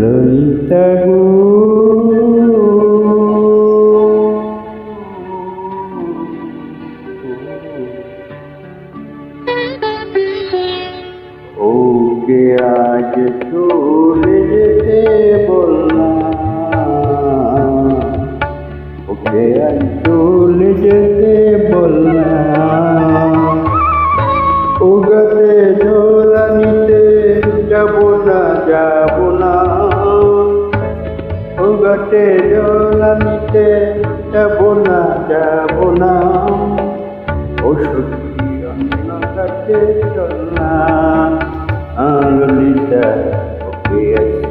ললিতা গো। ওকে আজ চলে যেতে বললাম। ওকে আজ চলে যেতে বললাম। ওগাতে ঝোলা নিতে যাব না যাব না ওগাতে জলানিতে নিতে যাব না যাব না। ওষুধ সত্যি চল না। আঙুলিটা ওকে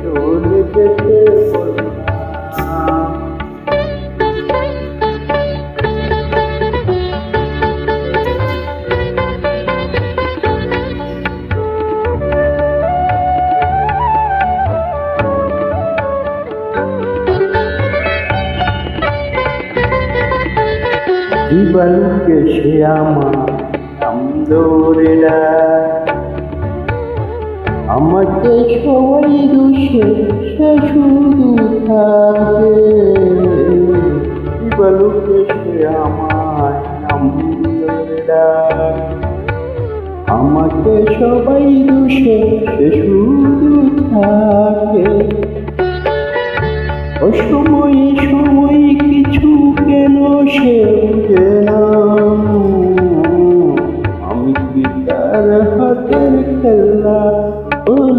চলে যেতে বললাম দিবালুকে সে আমার আমদোরেরা আমাকে সবাই দোষে সে শুধু থাকে। দিবালুকে সে আমার আমাকে সবাই দোষে সে শুধু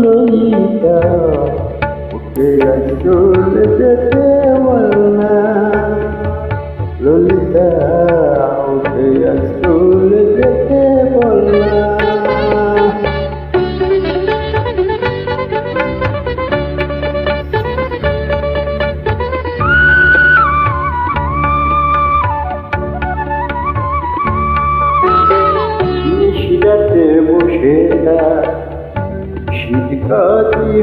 ললিতা ওকে আজ চলে যেতে বলনা। ললিতা ওকে আজ চলে যেতে নিশিরাতে বসে না শীতকাতি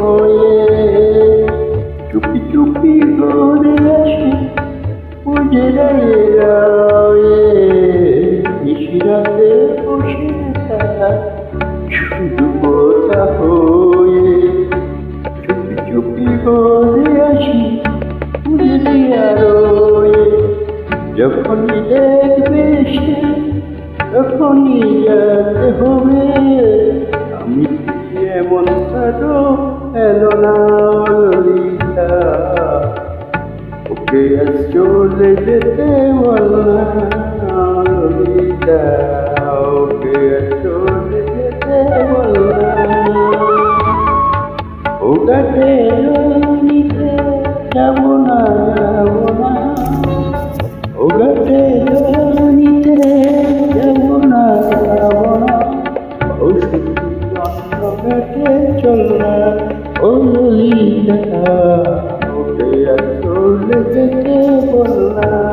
হয়ে চুপি চুপি করে আসে রায়ে নিশিরাতে বসে না শুধু কথা হয়ে চুপি চুপি করে আসি উজরে আরোয়ে যখনই দেখবে সে, তখনই যেতে হবে এমন কাজও এলো না ললিতা ওকে আজ চলে যেতে বলনা ললিতা ওকে আজ চলে যেতে বলনা ও গাছে ললিতে যাব না আর চলে যেতে বললাম।